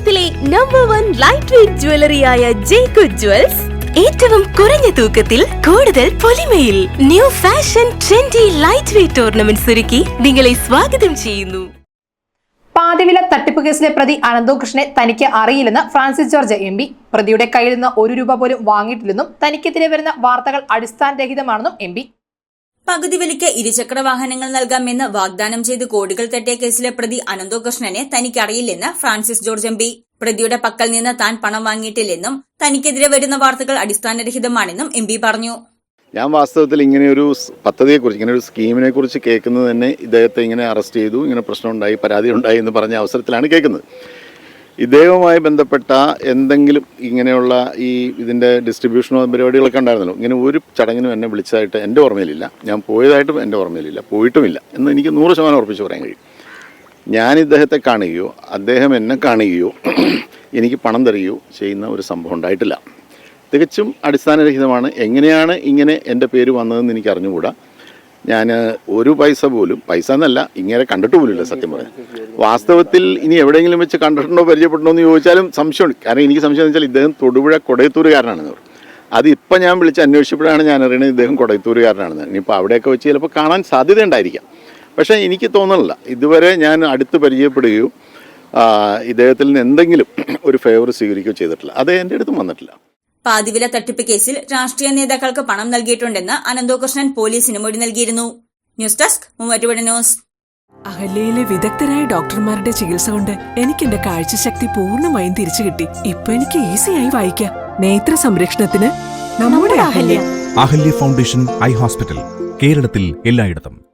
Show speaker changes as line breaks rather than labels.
കേരളത്തിലെ number one light weight ജ്വല്ലറിയായ ജേക്കു ജ്വൽസ് ഏറ്റവും കുറഞ്ഞ തൂക്കത്തിൽ കൂടുതൽ പൊലിമയിൽ new fashion trendy light weight ornaments ഒരുക്കി നിങ്ങളെ സ്വാഗതം ചെയ്യുന്നു.
പാതിവില തട്ടിപ്പ് കേസിലെ പ്രതി അനന്തോകൃഷ്ണനെ തനിക്ക് അറിയില്ലെന്ന് ഫ്രാൻസിസ് ജോർജ് എം പി. പ്രതിയുടെ കയ്യിൽ നിന്ന് ഒരു രൂപ പോലും വാങ്ങിയിട്ടില്ലെന്നും തനിക്കെതിരെ വരുന്ന വാർത്തകൾ അടിസ്ഥാനരഹിതമാണെന്നും എം പി.
പകുതി വിലയ്ക്ക് ഇരുചക്ര വാഹനങ്ങൾ നൽകാമെന്ന് വാഗ്ദാനം ചെയ്ത് കോടികൾ തട്ടിയ കേസിലെ പ്രതി അനന്തോകൃഷ്ണനെ തനിക്കറിയില്ലെന്ന് ഫ്രാൻസിസ് ജോർജ് എം പി. പ്രതിയുടെ പക്കൽ നിന്ന് താൻ പണം വാങ്ങിയിട്ടില്ലെന്നും തനിക്കെതിരെ വരുന്ന വാർത്തകൾ അടിസ്ഥാനരഹിതമാണെന്നും എം പി പറഞ്ഞു.
ഞാൻ വാസ്തവത്തിൽ ഇങ്ങനെ ഒരു സ് പദ്ധതിയെക്കുറിച്ച് ഇങ്ങനെ ഒരു സ്കീമിനെ കുറിച്ച് കേൾക്കുന്നത് തന്നെ ഇദ്ദേഹത്തെ ഇങ്ങനെ അറസ്റ്റ് ചെയ്തു ഇങ്ങനെ പ്രശ്നമുണ്ടായി പരാതി ഉണ്ടായി എന്ന് പറഞ്ഞ അവസരത്തിലാണ് കേൾക്കുന്നത്. ഇദ്ദേഹവുമായി ബന്ധപ്പെട്ട എന്തെങ്കിലും ഇങ്ങനെയുള്ള ഈ ഇതിന്റെ ഡിസ്ട്രിബ്യൂഷനോ പരിപാടികളൊക്കെ ഉണ്ടായിരുന്നല്ലോ. ഇങ്ങനെ ഒരു ചടങ്ങിനും എന്നെ വിളിച്ചതായിട്ട് എന്റെ ഓർമ്മയിലില്ല. ഞാൻ പോയതായിട്ടും എന്റെ ഓർമ്മയിലില്ല. പോയിട്ടുമില്ല. എന്ന് എനിക്ക് നൂറ് ശതമാനം ഉറപ്പിച്ച് പറയാൻ കഴിയും. ഞാൻ ഇദ്ദേഹത്തെ കാണുകയോ അദ്ദേഹം എന്നെ കാണുകയോ എനിക്ക് പണം തരികയോ ചെയ്യുന്ന ഒരു സംഭവം ഉണ്ടായിട്ടില്ല. തികച്ചും അടിസ്ഥാനരഹിതമാണ്. എങ്ങനെയാണ് ഇങ്ങനെ എന്റെ പേര് വന്നതെന്ന് എനിക്ക് അറിഞ്ഞുകൂടാ. ഞാൻ ഒരു പൈസ പോലും പൈസ എന്നല്ല ഇങ്ങനെ കണ്ടിട്ട് പോലുമില്ല സത്യം പറയാൻ വാസ്തവത്തിൽ ഇനി എവിടെയെങ്കിലും വെച്ച് കണ്ടിട്ടുണ്ടോ പരിചയപ്പെട്ടുണ്ടോ എന്ന് ചോദിച്ചാലും സംശയമുണ്ട്. കാരണം എനിക്ക് സംശയം എന്ന് വെച്ചാൽ ഇദ്ദേഹം തൊടുപുഴ കൊടയത്തൂരുകാരനാണെന്ന് പറഞ്ഞു. അത് ഞാൻ വിളിച്ച് അന്വേഷിച്ചപ്പോഴാണ് ഞാൻ അറിയണത് ഇദ്ദേഹം കൊടയത്തൂരുകാരനാണെന്ന് ഇനിയിപ്പോൾ അവിടെയൊക്കെ വെച്ച് ചിലപ്പോൾ കാണാൻ സാധ്യത ഉണ്ടായിരിക്കാം. പക്ഷേ എനിക്ക് തോന്നുന്നില്ല ഇതുവരെ ഞാൻ അടുത്ത് പരിചയപ്പെടുകയോ ഇദ്ദേഹത്തിൽ നിന്ന് എന്തെങ്കിലും ഒരു ഫേവർ സ്വീകരിക്കുകയോ ചെയ്തിട്ടില്ല. അത് എന്റെ അടുത്തും വന്നിട്ടില്ല.
പാതിവില തട്ടിപ്പ് കേസിൽ രാഷ്ട്രീയ നേതാക്കൾക്ക് പണം നൽകിയിട്ടുണ്ടെന്ന് അനന്തോകൃഷ്ണൻ പോലീസിന് മൊഴി നൽകിയിരുന്നു. News desk Muvattupuzha news.
അഹല്യയിലെ വിദഗ്ധരായ ഡോക്ടർമാരുടെ ചികിത്സ കൊണ്ട് എനിക്ക് എന്റെ കാഴ്ചശക്തി പൂർണമായും തിരിച്ചു കിട്ടി. ഇപ്പൊ എനിക്ക് ഈസിയായി വായിക്കാം. നേത്ര സംരക്ഷണത്തിന് നമ്മുടെ Ahalya.
Ahalya foundation eye hospital കേരളത്തിൽ എല്ലായിടത്തും.